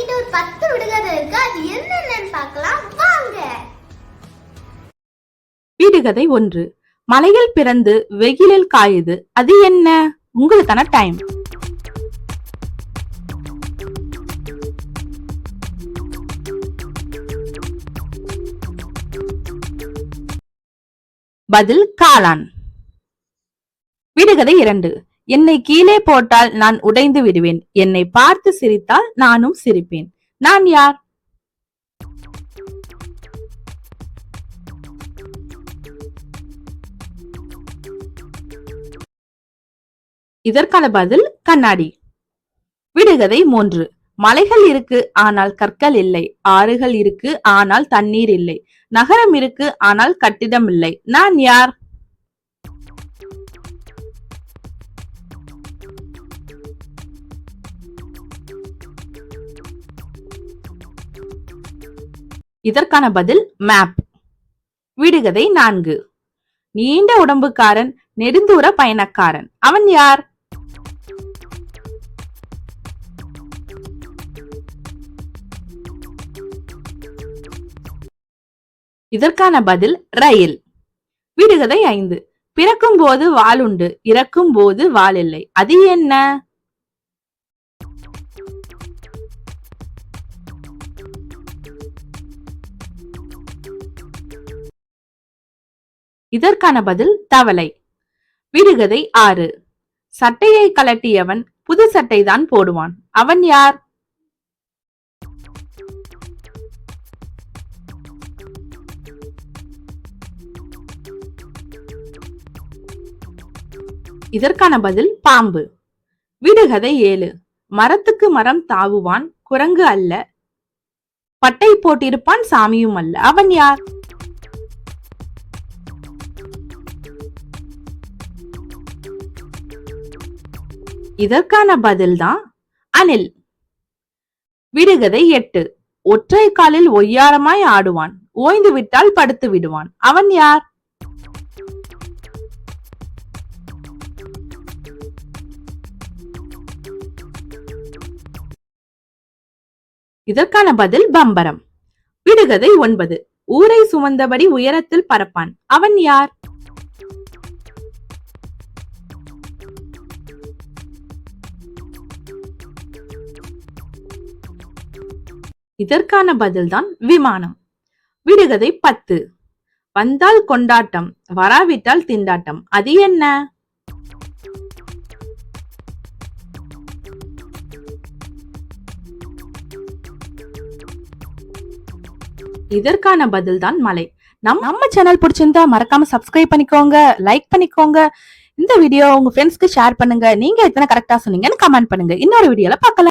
என்கிட்ட ஒரு பத்து விடுகதை இருக்கு. அது என்னென்னு பார்க்கலாம். வாங்க. விடுகதை ஒன்று. மலையில் பிறந்து வெயிலில் காயுது. அது என்ன? உங்களுக்கான டைம். பதில் காளான். விடுகதை இரண்டு. என்னை கீழே போட்டால் நான் உடைந்து விடுவேன். என்னை பார்த்து சிரித்தால் நானும் சிரிப்பேன். நான் யார்? இதற்கான பதில் கண்ணாடி. விடுகதை மூன்று. மலைகள் இருக்கு ஆனால் கற்கள் இல்லை. ஆறுகள் இருக்கு ஆனால் தண்ணீர் இல்லை. நகரம் இருக்கு ஆனால் கட்டிடம் இல்லை. நான் யார்? இதற்கான பதில் மேப் விடுகதை நான்கு. நீண்ட உடம்புக்காரன் நெடுந்தூர பயணக்காரன். அவன் யார்? இதற்கான பதில் ரயில். விடுகதை ஐந்து. பிறக்கும் போது வாளுண்டு இறக்கும் போது வாள் இல்லை அது என்ன? இதற்கான பதில் தவளை. விடுகதை ஆறு. சட்டையை கலட்டியவன் புது சட்டைதான் போடுவான். அவன் யார்? இதற்கான பதில் பாம்பு. விடுகதை ஏழு. மரத்துக்கு மரம் தாவுவான் குரங்கு அல்ல. பட்டை போட்டிருப்பான் சாமியும் அல்ல. அவன் யார்? இதற்கான பதில்தான் அனில். விடுகதை எட்டு. ஒற்றை காலில் ஒய்யாரமாய் ஆடுவான். ஓய்ந்து விட்டால் படுத்து விடுவான். அவன் யார்? இதற்கான பதில் பம்பரம். விடுகதை ஒன்பது. ஊரை சுமந்தபடி உயரத்தில் பறப்பான். அவன் யார்? இதற்கான பதில்தான் விமானம். விடுகதை பத்து. வந்தால் கொண்டாட்டம் வராவிட்டால் திண்டாட்டம். அது என்ன? இதற்கான பதில் தான் மலை. நம் நம்ம சேனல் பிடிச்சிருந்தா மறக்காம சப்ஸ்கிரைப் பண்ணிக்கோங்க லைக் பண்ணிக்கோங்க. இந்த வீடியோ உங்க ஃப்ரெண்ட்ஸ்க்கு ஷேர் பண்ணுங்க. நீங்க எத்தனை கரெக்டா சொன்னீங்கன்னு கமெண்ட் பண்ணுங்க. இன்னொரு வீடியோல பார்க்கலாம்.